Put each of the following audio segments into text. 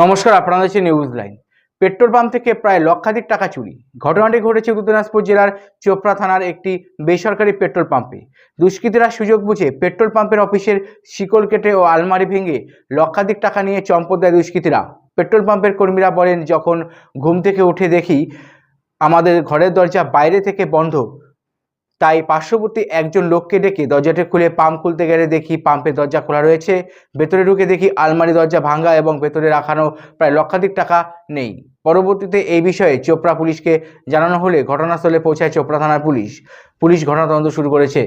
নমস্কার, আপনারা হচ্ছে নিউজ লাইন পেট্রোল পাম্প থেকে প্রায় লক্ষাধিক টাকা চুরি। ঘটনাটি ঘটেছে উত্তর জেলার চোপড়া থানার একটি বেসরকারি পেট্রোল পাম্পে। দুষ্কৃতীরা সুযোগ বুঝে পেট্রোল পাম্পের অফিসের শিকল কেটে ও আলমারি ভেঙে লক্ষাধিক টাকা নিয়ে চম্পট দেয় দুষ্কৃতীরা। পেট্রোল পাম্পের কর্মীরা বলেন, যখন ঘুম থেকে উঠে দেখি আমাদের ঘরের দরজা বাইরে থেকে বন্ধ তাই পার্শ্ববর্তী একজন লোককে ডেকে দরজাটি খুলে পাম্প খুলতে গেলে দেখি পাম্পের দরজা খোলা রয়েছে। ভেতরে ঢুকে দেখি আলমারি দরজা ভাঙা এবং ভেতরে রাখানো প্রায় লক্ষাধিক টাকা নেই। পরবর্তীতে এই বিষয়ে চোপড়া পুলিশকে জানানো হলে ঘটনাস্থলে পৌঁছায় চোপড়া থানার পুলিশ। পুলিশ ঘটনা তদন্ত শুরু করেছে।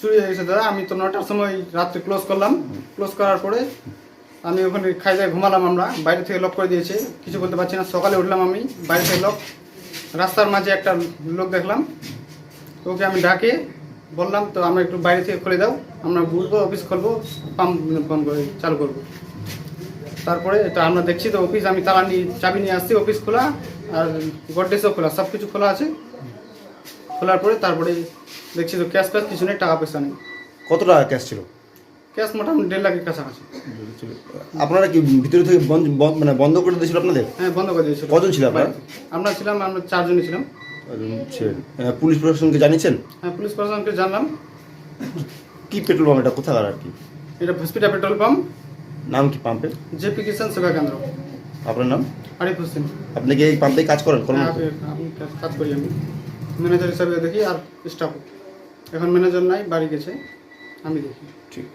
চুরি হয়ে গেছে দাদা আমি তো নটার সময় রাত্রে ক্লোজ করলাম ক্লোজ করার পরে আমি ওখানে খাই দায় ঘুমালাম আমরা বাইরে থেকে লক করে দিয়েছে কিছু বলতে পারছি না সকালে উঠলাম আমি বাইরে থেকে লক রাস্তার মাঝে একটা লোক দেখলাম ওকে আমি ডাকে বললাম তো আমরা একটু বাইরে থেকে খুলে দাও আমরা ঘুরবো অফিস খুলবো পাম্প বন্ধ করে চালু করব। তারপরে এটা আমরা দেখছি তো অফিস আমি তালা নিয়ে চাবি নিয়ে আসছি অফিস খোলা আর গডরেজও খোলা সব কিছু খোলা আছে। খোলার পরে তারপরে দেখছি তো ক্যাশ ফ্যাশ কিছু নেই টাকা পয়সা নেই। কত টাকা ক্যাশ ছিল? ক্যাশ মোটামুটি দেড় লাখের কাছাকাছি। আপনারা কি ভিতরে থেকে বন্ধ- মানে বন্ধ করে দিয়েছিল আপনাদের? হ্যাঁ বন্ধ করে দিয়েছিল। কজন ছিল আপনারা? আমরা ছিলাম আমরা চারজনই ছিলাম। ছিলেন। পুলিশ প্রশাসনকে জানিয়েছেন? হ্যাঁ পুলিশ প্রশাসনকে জানলাম। কি পেট্রোল পাম্প? এটা কোথাকার আর কি? এটা হসপিটাল পেট্রোল পাম্প। নাম কি পাম্পের? জেপি কিষান সেবা কেন্দ্র। আপনার নাম? আরিফ হোসেন। আপনি কি এই পাম্পে কাজ করেন হ্যাঁ আমি আমি কাজ করি আমি। ম্যানেজার হিসাবে দেখি আর স্টাফ এখন ম্যানেজার নাই বাড়ি গেছে আমি দেখি। ঠিক।